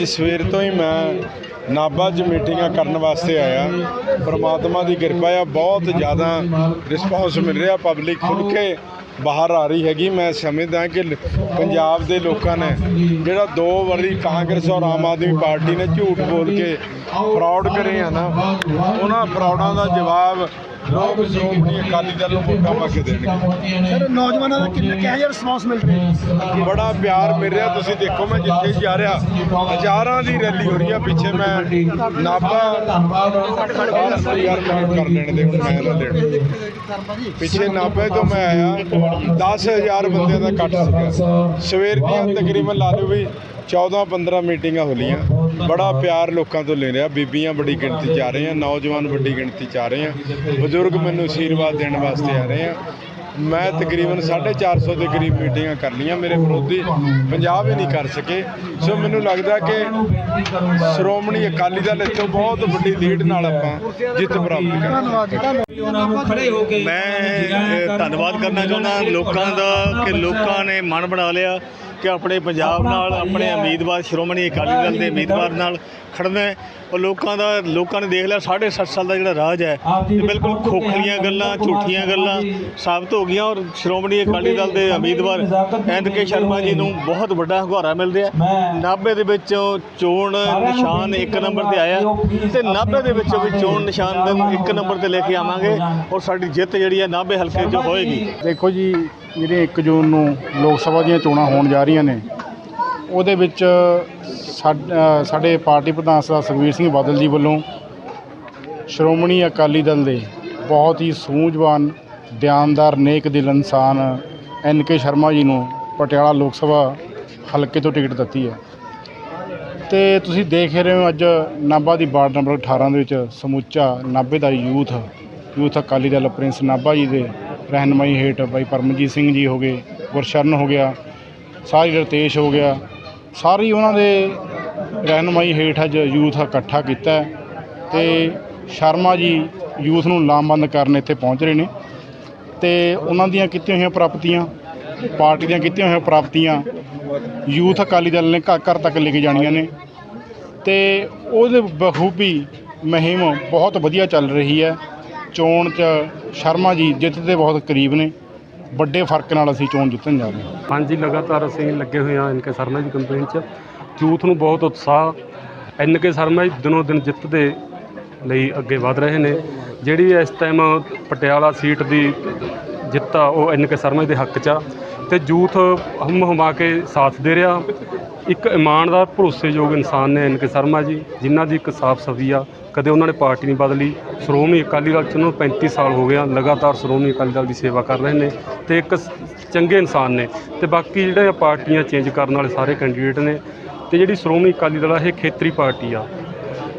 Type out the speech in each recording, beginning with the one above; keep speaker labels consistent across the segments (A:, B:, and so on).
A: ਅੱਜ ਸਵੇਰ ਤੋਂ ਹੀ ਮੈਂ ਨਾਭਾ 'ਚ ਮੀਟਿੰਗਾਂ ਕਰਨ ਵਾਸਤੇ ਆਇਆ। ਪ੍ਰਮਾਤਮਾ ਦੀ ਕਿਰਪਾ ਆ, ਬਹੁਤ ਜ਼ਿਆਦਾ ਰਿਸਪਾਂਸ ਮਿਲ ਰਿਹਾ ਪਬਲਿਕ ਖੁੱਲ ਕੇ ਬਾਹਰ ਆ ਰਹੀ ਹੈਗੀ। ਮੈਂ ਸਮਝਦਾ ਕਿ ਪੰਜਾਬ ਦੇ ਲੋਕਾਂ ਨੇ ਜਿਹੜਾ ਦੋ ਵਾਰੀ ਕਾਂਗਰਸ ਔਰ ਆਮ ਆਦਮੀ ਪਾਰਟੀ ਨੇ ਝੂਠ ਬੋਲ ਕੇ ਫਰਾਡ ਕਰੇ ਆ ਨਾ, ਉਹਨਾਂ ਫਰਾਡਾਂ ਦਾ ਜਵਾਬ ਲੋਕ ਸ਼੍ਰੋਮਣੀ ਅਕਾਲੀ ਦਲ ਨੂੰ ਵੋਟਾਂ ਪਾ ਕੇ ਦੇਣਗੇ।
B: ਸਰ ਨੌਜਵਾਨਾਂ ਦਾ ਕਿੰਨਾ ਕਿਹੋ ਜਿਹਾ ਰਿਸਪਾਂਸ ਮਿਲ ਰਿਹਾ?
A: ਬੜਾ ਪਿਆਰ ਮਿਲ ਰਿਹਾ। ਤੁਸੀਂ ਦੇਖੋ ਮੈਂ ਜਿੱਥੇ ਜਾ ਰਿਹਾ ਹਜ਼ਾਰਾਂ ਦੀ ਰੈਲੀ ਹੋ ਰਹੀ ਆ। ਪਿੱਛੇ ਮੈਂ ਨਾਭਾ ਧੰਨਵਾਦ ਯਾਰ ਕਰ ਲੈਣ ਦੇ ਹੁਣ ਮੈਂ ਨਾ ਲੈਣ ਪਿੱਛੇ ਨਾਭੇ ਤੋਂ ਮੈਂ ਆਇਆ। 10000 ਬੰਦਿਆਂ ਦਾ ਇਕੱਠ ਸੀਗਾ। ਸਵੇਰ ਦੀਆਂ ਤਕਰੀਬਨ ਲਾ ਲਓ ਵੀ 14 15 ਮੀਟਿੰਗਾਂ ਹੋ ਲੀਆਂ ਬੜਾ ਪਿਆਰ ਲੋਕਾਂ ਤੋਂ ਲੈ ਰਿਹਾ। ਬੀਬੀਆਂ ਬੜੀ ਗਿਣਤੀ 'ਚ ਆ ਰਹੇ ਆ ਨੌਜਵਾਨ ਵੱਡੀ ਗਿਣਤੀ 'ਚ ਆ ਰਹੇ ਆ। ਬਜ਼ੁਰਗ ਮੈਨੂੰ ਆਸ਼ੀਰਵਾਦ ਦੇਣ ਵਾਸਤੇ ਆ ਰਹੇ ਆ। ਮੈਂ ਤਕਰੀਬਨ 450 ਦੇ ਕਰੀਬ ਮੀਟਿੰਗਾਂ ਕਰ ਲੀਆਂ ਮੇਰੇ ਵਿਰੋਧੀ ਪੰਜਾਬ ਹੀ ਨਹੀਂ ਕਰ ਸਕੇ। ਸੋ ਮੈਨੂੰ ਲੱਗਦਾ ਕਿ ਸ਼੍ਰੋਮਣੀ ਅਕਾਲੀ ਦਲ ਇੱਥੋਂ ਬਹੁਤ ਵੱਡੀ ਲੀਡ ਨਾਲ ਆਪਾਂ ਜਿੱਤ ਪ੍ਰਾਪਤ ਕਰਾਂਗੇ।
C: ਮੈਂ ਧੰਨਵਾਦ ਕਰਨਾ ਚਾਹੁੰਦਾ ਲੋਕਾਂ ਦਾ ਕਿ ਲੋਕਾਂ ਨੇ ਮਨ ਬਣਾ ਲਿਆ। ਕਿ ਆਪਣੇ ਪੰਜਾਬ ਨਾਲ ਆਪਣੇ ਉਮੀਦਵਾਰ ਸ਼੍ਰੋਮਣੀ ਅਕਾਲੀ ਦਲ ਦੇ ਉਮੀਦਵਾਰ ਨਾਲ ਖੜਨਾ ਹੈ। ਉਹ ਲੋਕਾਂ ਦਾ ਲੋਕਾਂ ਨੇ ਦੇਖ ਲਿਆ 6.5 ਸਾਲ ਦਾ ਜਿਹੜਾ ਰਾਜ ਹੈ ਇਹ ਬਿਲਕੁਲ ਖੋਖਲੀਆਂ ਗੱਲਾਂ ਝੂਠੀਆਂ ਗੱਲਾਂ ਸਾਬਤ ਹੋ ਗਈਆਂ ਔਰ ਸ਼੍ਰੋਮਣੀ ਅਕਾਲੀ ਦਲ ਦੇ ਉਮੀਦਵਾਰ ਐਨ ਕੇ ਸ਼ਰਮਾ ਜੀ ਨੂੰ ਬਹੁਤ ਵੱਡਾ ਹੁੰਗਾਰਾ ਮਿਲ ਰਿਹਾ ਨਾਭੇ ਦੇ ਵਿੱਚ ਚੋਣ ਨਿਸ਼ਾਨ ਇੱਕ ਨੰਬਰ ਤੇ ਆਇਆ ਤੇ ਨਾਭੇ ਦੇ ਵਿੱਚ ਵੀ ਚੋਣ ਨਿਸ਼ਾਨ ਦੇ ਇੱਕ ਨੰਬਰ ਤੇ ਲੈ ਕੇ ਆਵਾਂਗੇ ਔਰ ਸਾਡੀ ਜਿੱਤ ਜਿਹੜੀ ਹੈ ਨਾਭੇ ਹਲਕੇ 'ਚ ਹੋਏਗੀ।
D: ਦੇਖੋ ਜੀ ਜਿਹੜੀਆਂ 1 ਜੂਨ ਨੂੰ ਲੋਕ ਸਭਾ ਦੀਆਂ ਚੋਣਾਂ ਹੋਣ ਜਾ ਰਹੀਆਂ ਨੇ, ਉਹਦੇ ਵਿੱਚ ਸਾਡੇ ਪਾਰਟੀ ਪ੍ਰਧਾਨ ਸਰਦਾਰ ਸੁਖਬੀਰ ਸਿੰਘ ਬਾਦਲ ਜੀ ਵੱਲੋਂ ਸ਼੍ਰੋਮਣੀ ਅਕਾਲੀ ਦਲ ਦੇ ਬਹੁਤ ਹੀ ਸੂਝਵਾਨ, ਦਿਆਨਦਾਰ ਨੇਕ ਦਿਲ ਇਨਸਾਨ ਐਨ ਕੇ ਸ਼ਰਮਾ ਜੀ ਨੂੰ ਪਟਿਆਲਾ ਲੋਕ ਸਭਾ ਹਲਕੇ ਤੋਂ ਟਿਕਟ ਦਿੱਤੀ ਹੈ। ਤੇ ਤੁਸੀਂ ਦੇਖ ਰਹੇ ਹੋ ਅੱਜ ਨਾਭਾ ਦੀ ਵਾਰਡ ਨੰਬਰ 18 ਦੇ ਵਿੱਚ ਸਮੁੱਚਾ ਨਾਭੇ ਦਾ youth youth Akali Dal Prince Nabha ji ਦੇ ਰਹਿਨਮਾਈ ਹੇਠ ਬਾਈ ਪਰਮਜੀਤ ਸਿੰਘ ਜੀ ਹੋ ਗਏ, ਗੁਰਸ਼ਰਨ ਹੋ ਗਿਆ, ਸਾਰੀ ਰਤੇਸ਼ ਹੋ ਗਿਆ, ਸਾਰੀ ਉਹਨਾਂ ਦੇ ਰਹਿਨਮਾਈ ਹੇਠ ਅੱਜ ਯੂਥ ਇਕੱਠਾ ਕੀਤਾ ਹੈ ਤੇ ਸ਼ਰਮਾ ਜੀ ਯੂਥ ਨੂੰ ਲਾਮਬੰਦ ਕਰਨ ਇੱਥੇ ਪਹੁੰਚ ਰਹੇ ਨੇ ਤੇ ਉਹਨਾਂ ਦੀਆਂ ਕੀਤੀਆਂ ਹੋਈਆਂ ਪ੍ਰਾਪਤੀਆਂ, ਪਾਰਟੀ ਦੀਆਂ ਕੀਤੀਆਂ ਹੋਈਆਂ ਪ੍ਰਾਪਤੀਆਂ ਯੂਥ ਅਕਾਲੀ ਦਲ ਨੇ ਘਰ ਘਰ ਤੱਕ ਲੈ ਕੇ ਜਾਣੀਆਂ ਨੇ ਤੇ ਉਹਦੇ ਬਖੂਬੀ ਮੁਹਿੰਮ ਬਹੁਤ ਵਧੀਆ ਚੱਲ ਰਹੀ ਹੈ। ਚੋਣ 'ਚ ਸ਼ਰਮਾ ਜੀ ਜਿੱਤ ਦੇ ਬਹੁਤ ਕਰੀਬ ਨੇ। ਵੱਡੇ ਫ਼ਰਕ ਨਾਲ ਅਸੀਂ ਚੋਣ ਜਿੱਤਣ ਜਾ ਰਹੇ ਹਾਂ।
E: ਹਾਂਜੀ, ਲਗਾਤਾਰ ਅਸੀਂ ਲੱਗੇ ਹੋਏ ਹਾਂ ਐਨ ਕੇ ਸ਼ਰਮਾ ਜੀ ਕੰਪੇਨ 'ਚ। ਯੂਥ ਨੂੰ ਬਹੁਤ ਉਤਸ਼ਾਹ। ਐਨ ਕੇ ਸ਼ਰਮਾ ਜੀ ਦਿਨੋਂ ਦਿਨ ਜਿੱਤ ਦੇ ਲਈ ਅੱਗੇ ਵਧ ਰਹੇ ਨੇ। ਜਿਹੜੀ ਇਸ ਟਾਈਮ ਪਟਿਆਲਾ ਸੀਟ ਦੀ ਜਿੱਤ ਆ, ਉਹ ਐਨ ਕੇ ਸ਼ਰਮਾ ਜੀ ਦੇ ਹੱਕ 'ਚ ਆ। ਤੇ ਯੂਥ ਹਮ ਹਮਾ ਕੇ ਸਾਥ ਦੇ ਰਿਹਾ। ਇੱਕ ਇਮਾਨਦਾਰ, ਭਰੋਸੇਯੋਗ ਇਨਸਾਨ ਨੇ ਐਨ ਕੇ ਸ਼ਰਮਾ ਜੀ, ਜਿਨ੍ਹਾਂ ਦੀ ਇੱਕ ਸਾਫ਼ ਸਫ਼ੀ ਆ। ਕਦੇ ਉਹਨਾਂ ਨੇ ਪਾਰਟੀ ਨਹੀਂ ਬਦਲੀ। ਸ਼੍ਰੋਮਣੀ ਅਕਾਲੀ ਦਲ 'ਚ ਉਹਨਾਂ ਨੂੰ 35 ਸਾਲ ਹੋ ਗਿਆ ਲਗਾਤਾਰ ਸ਼੍ਰੋਮਣੀ ਅਕਾਲੀ ਦਲ ਦੀ ਸੇਵਾ ਕਰ ਰਹੇ ਨੇ ਤੇ ਇੱਕ ਚੰਗੇ ਇਨਸਾਨ ਨੇ। ਤੇ ਬਾਕੀ ਜਿਹੜੇ ਆ ਪਾਰਟੀਆਂ ਚੇਂਜ ਕਰਨ ਵਾਲੇ ਸਾਰੇ ਕੈਂਡੀਡੇਟ ਨੇ। ਤੇ ਜਿਹੜੀ ਸ਼੍ਰੋਮਣੀ ਅਕਾਲੀ ਦਲ ਆ, ਇਹ ਖੇਤਰੀ ਪਾਰਟੀ ਆ।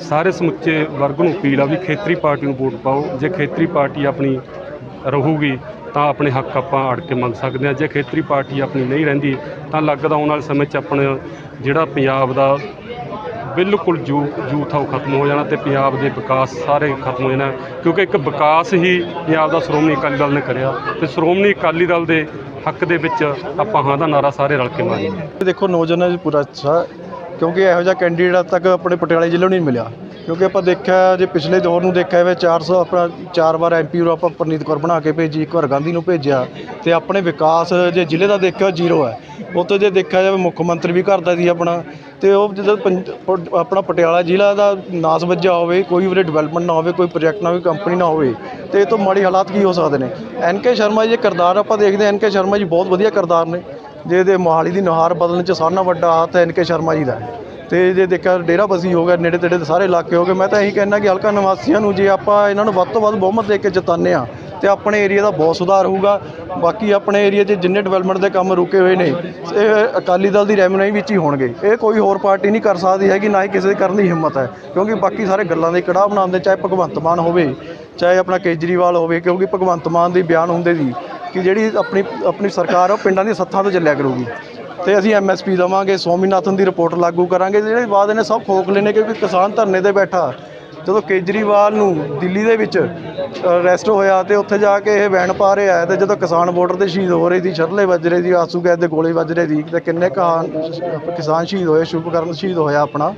E: ਸਾਰੇ ਸਮੁੱਚੇ ਵਰਗ ਨੂੰ ਅਪੀਲ ਆ ਵੀ ਖੇਤਰੀ ਪਾਰਟੀ ਨੂੰ ਵੋਟ ਪਾਓ। ਜੇ ਖੇਤਰੀ ਪਾਰਟੀ ਆਪਣੀ ਰਹੂਗੀ, ਤਾਂ ਆਪਣੇ ਹੱਕ ਆਪਾਂ ਅੜ ਕੇ ਮੰਗ ਸਕਦੇ ਹਾਂ। ਜੇ ਖੇਤਰੀ ਪਾਰਟੀ ਆਪਣੀ ਨਹੀਂ ਰਹਿੰਦੀ, ਤਾਂ ਲੱਗਦਾ ਆਉਣ ਵਾਲੇ ਸਮੇਂ 'ਚ ਆਪਣੇ ਜਿਹੜਾ ਪੰਜਾਬ ਦਾ ਬਿਲਕੁਲ ਜੂ ਯੂਥ ਆ, ਉਹ ਖਤਮ ਹੋ ਜਾਣਾ ਤੇ ਪੰਜਾਬ ਦੇ ਵਿਕਾਸ ਸਾਰੇ ਖਤਮ ਹੋ ਜਾਣਾ। ਕਿਉਂਕਿ ਇੱਕ ਵਿਕਾਸ ਹੀ ਪੰਜਾਬ ਦਾ ਸ਼੍ਰੋਮਣੀ ਅਕਾਲੀ ਦਲ ਨੇ ਕਰਿਆ ਤੇ ਸ਼੍ਰੋਮਣੀ ਅਕਾਲੀ ਦਲ ਦੇ ਹੱਕ ਦੇ ਵਿੱਚ ਆਪਾਂ ਹਾਂ ਦਾ ਨਾਰਾ ਸਾਰੇ ਰਲ ਕੇ ਮਾਰੀਏ।
F: ਦੇਖੋ, ਨੌਜਵਾਨਾਂ ਦੀ ਪੂਰਾ ਅੱਛਾ ਕਿਉਂਕਿ ਇਹੋ ਜਿਹਾ ਕੈਂਡੀਡੇਟ ਤੱਕ ਆਪਣੇ ਪਟਿਆਲੇ ਜ਼ਿਲ੍ਹੇ ਨੂੰ ਨਹੀਂ ਮਿਲਿਆ। ਕਿਉਂਕਿ ਆਪਾਂ ਦੇਖਿਆ ਜੇ ਪਿਛਲੇ ਦੌਰ ਨੂੰ ਦੇਖਿਆ ਹੋਵੇ 400 ਆਪਣਾ ਚਾਰ ਵਾਰ ਐਮਪੀ ਨੂੰ ਆਪਾਂ ਪਰਨੀਤ ਕੌਰ ਬਣਾ ਕੇ ਭੇਜੀ, ਇੱਕ ਵਾਰ ਗਾਂਧੀ ਨੂੰ ਭੇਜਿਆ ਤੇ ਆਪਣੇ ਵਿਕਾਸ ਜੇ ਜ਼ਿਲ੍ਹੇ ਦਾ ਦੇਖਿਆ ਜ਼ੀਰੋ ਹੈ। ਉੱਥੇ ਜੇ ਦੇਖਿਆ ਜਾਵੇ ਮੁੱਖ ਮੰਤਰੀ ਵੀ ਕਰਦਾ ਸੀ ਆਪਣਾ ਤੇ ਉਹ ਜਦੋਂ ਪੰਜ- ਪ- ਆਪਣਾ ਪਟਿਆਲਾ ਜ਼ਿਲ੍ਹਾ ਦਾ ਨਾਸ ਵੱਜਿਆ ਹੋਵੇ, ਕੋਈ ਉਹਦੇ ਡਿਵੈਲਪਮੈਂਟ ਨਾ ਹੋਵੇ, ਕੋਈ ਪ੍ਰੋਜੈਕਟ ਨਾ ਹੋਵੇ ਕੰਪਨੀ ਨਾ ਹੋਵੇ, ਤੇ ਇਹ ਤੋਂ ਮਾੜੀ ਹਾਲਾਤ ਕੀ ਹੋ ਸਕਦੇ ਨੇ? ਐਨ ਕੇ ਸ਼ਰਮਾ ਜੀ, ਇਹ ਕਿਰਦਾਰ ਆਪਾਂ ਦੇਖਦੇ ਐਨ ਕੇ ਸ਼ਰਮਾ ਜੀ ਬਹੁਤ ਵਧੀਆ ਕਿਰਦਾਰ ਨੇ। ਜਿਹਦੇ ਮੋਹਾਲੀ ਦੀ ਨੁਹਾਰ ਬਦਲਣ ਚ ਸਾਰਿਆਂ ਨਾਲੋਂ ਵੱਡਾ ਹੱਥ ਐਨ ਕੇ ਸ਼ਰਮਾ ਜੀ ਦਾ। ਹੈ ਤੇ ਜੇ ਦੇਖਿਆ ਡੇਰਾ ਬਸੀ ਹੋ ਗਿਆ, ਨੇੜੇ ਤੇੜੇ ਦੇ ਸਾਰੇ ਇਲਾਕੇ ਹੋ ਗਏ, ਮੈਂ ਤਾਂ ਇਹੀ ਕਹਿਣਾ ਕਿ ਹਲਕਾ ਨਿਵਾਸੀਆਂ ਨੂੰ ਜੇ ਆਪਾਂ ਇਹਨਾਂ ਨੂੰ ਵੱਧ ਤੋਂ ਵੱਧ ਬਹੁਮਤ ਦੇ ਕੇ ਜਿਤਾਉਂਦੇ ਆ ਤੇ ਆਪਣੇ ਏਰੀਆ ਦਾ ਬਹੁਤ ਸੁਧਾਰ ਹੋਊਗਾ। ਬਾਕੀ ਆਪਣੇ ਏਰੀਆ 'ਚ ਜਿੰਨੇ ਡਿਵੈਲਪਮੈਂਟ ਦੇ ਕੰਮ ਰੁਕੇ ਹੋਏ ਨੇ, ਇਹ ਅਕਾਲੀ ਦਲ ਦੀ ਰੈਮਨਾਈ ਵਿੱਚ ਹੀ ਹੋਣਗੇ। ਇਹ ਕੋਈ ਹੋਰ ਪਾਰਟੀ ਨਹੀਂ ਕਰ ਸਕਦੀ ਹੈਗੀ, ਨਾ ਹੀ ਕਿਸੇ ਦੇ ਕਰਨ ਦੀ ਹਿੰਮਤ ਹੈ। ਕਿਉਂਕਿ ਬਾਕੀ ਸਾਰੇ ਗੱਲਾਂ ਦੇ ਕੜਾਹ ਬਣਾਉਂਦੇ ਚਾਹੇ ਭਗਵੰਤ ਮਾਨ ਹੋਵੇ, ਚਾਹੇ ਆਪਣਾ ਕੇਜਰੀਵਾਲ ਹੋਵੇ, ਕਿਉਂਕਿ ਭਗਵੰਤ ਮਾਨ ਦੇ ਬਿਆਨ ਹੁੰਦੇ ਸੀ ਕਿ ਜਿਹੜੀ ਆਪਣੀ ਆਪਣੀ ਸਰਕਾਰ ਉਹ ਪਿੰਡਾਂ ਦੀ ਸੱਥਾਂ ਤੋਂ ਚੱਲਿਆ ਕਰੂਗੀ। ਤੇ ਅਸੀਂ ਐਮਐਸਪੀ ਦਵਾਂਗੇ ਸਵਾਮੀਨਾਥਨ ਦੀ ਰਿਪੋਰਟ ਲਾਗੂ ਕਰਾਂਗੇ। ਜਿਹੜੇ ਬਾਅਦ ਇਹਨੇ ਸਭ ਖੋਖਲੇ ਨੇ ਕਿਉਂਕਿ ਕਿਸਾਨ ਧਰਨੇ ਤੇ ਬੈਠਾ। ਜਦੋਂ ਕੇਜਰੀਵਾਲ ਨੂੰ ਦਿੱਲੀ ਦੇ ਵਿੱਚ ਅਰੈਸਟ ਹੋਇਆ ਤੇ ਉੱਥੇ ਜਾ ਕੇ ਇਹ ਵੈਣ ਪਾ ਰਿਹਾ ਹੈ ਤੇ ਜਦੋਂ ਕਿਸਾਨ ਬਾਰਡਰ ਤੇ ਸ਼ਹੀਦ ਹੋ ਰਹੇ ਸੀ ਛਰਲੇ ਵੱਜ ਰਹੇ ਸੀ, ਆਸੂ ਗੈਸ ਦੇ ਗੋਲੇ ਵੱਜ ਰਹੇ ਸੀ, ਤੇ ਕਿੰਨੇ ਕਹਾਨ ਕਿਸਾਨ ਸ਼ਹੀਦ ਹੋਏ, ਸ਼ੁਭਕਰਨ ਸ਼ਹੀਦ ਹੋਇਆ ਆਪਣਾ।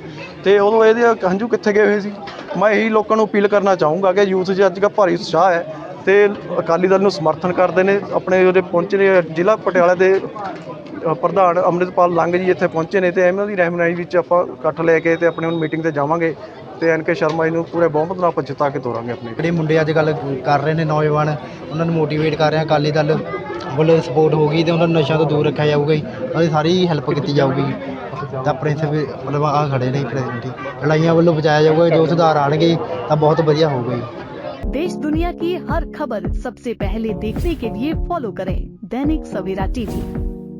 F: ਤੇ ਉਦੋਂ ਇਹਦੇ ਹੰਝੂ ਕਿੱਥੇ ਗਏ ਹੋਏ ਸੀ? ਮੈਂ ਇਹੀ ਲੋਕਾਂ ਨੂੰ ਅਪੀਲ ਕਰਨਾ ਚਾਹੂੰਗਾ ਕਿ ਯੂਥ 'ਚ ਅੱਜ ਕੱਲ੍ਹ ਭਾਰੀ ਉਤਸ਼ਾਹ ਹੈ ਤੇ ਅਕਾਲੀ ਦਲ ਨੂੰ ਸਮਰਥਨ ਕਰਦੇ ਨੇ, ਆਪਣੇ ਉਹਦੇ ਪਹੁੰਚੇ ਨੇ ਜ਼ਿਲ੍ਹਾ ਪਟਿਆਲਾ ਦੇ ਪ੍ਰਧਾਨ ਅੰਮ੍ਰਿਤਪਾਲ ਲੰਗ ਜੀ ਇੱਥੇ ਪਹੁੰਚੇ ਨੇ ਤੇ ਇਹਨਾਂ ਦੀ ਰਹਿਨੁਮਾਈ ਵਿੱਚ ਆਪਾਂ ਇਕੱਠ ਲੈ ਕੇ ਤੇ ਆਪਣੇ ਹੁਣ ਮੀਟਿੰਗ ਤੇ ਜਾਵਾਂਗੇ ਤੇ ਐਨ ਕੇ ਸ਼ਰਮਾ ਜੀ ਨੂੰ ਪੂਰੇ ਬਹੁਮਤ ਨਾਲ ਆਪਾਂ ਜਿਤਾ ਕੇ ਤੋਰਾਂਗੇ ਆਪਣੇ
G: ਜਿਹੜੇ ਮੁੰਡੇ ਅੱਜ ਕੱਲ ਕਰ ਰਹੇ ਨੇ ਨੌਜਵਾਨ ਉਹਨਾਂ ਨੂੰ ਮੋਟੀਵੇਟ ਕਰ ਰਹੇ ਆ ਅਕਾਲੀ ਦਲ ਵੱਲੋਂ ਸਪੋਰਟ ਹੋਗੀ ਤੇ ਉਹਨਾਂ ਨੂੰ ਨਸ਼ਿਆਂ ਤੋਂ ਦੂਰ ਰੱਖਿਆ ਜਾਊਗਾ ਜੀ ਉਹਨਾਂ ਦੀ ਸਾਰੀ ਹੈਲਪ ਕੀਤੀ ਜਾਊਗੀ ਤਾਂ ਆਪਣੇ ਇੱਥੇ ਵੀ ਮਤਲਬ ਆ ਖੜੇ ਨੇ ਪ੍ਰੈਜ਼ੀਡੈਂਟ ਲੜਾਈਆਂ ਵੱਲੋਂ ਬਚਾਇਆ ਜਾਊਗਾ ਜੋ ਸੁਧਾਰ ਆਣਗੇ ਤਾਂ ਬਹੁਤ ਵਧੀਆ ਹੋਊਗਾ ਜੀ
H: देश दुनिया की हर खबर सबसे पहले देखने के लिए फॉलो करें दैनिक सवेरा टीवी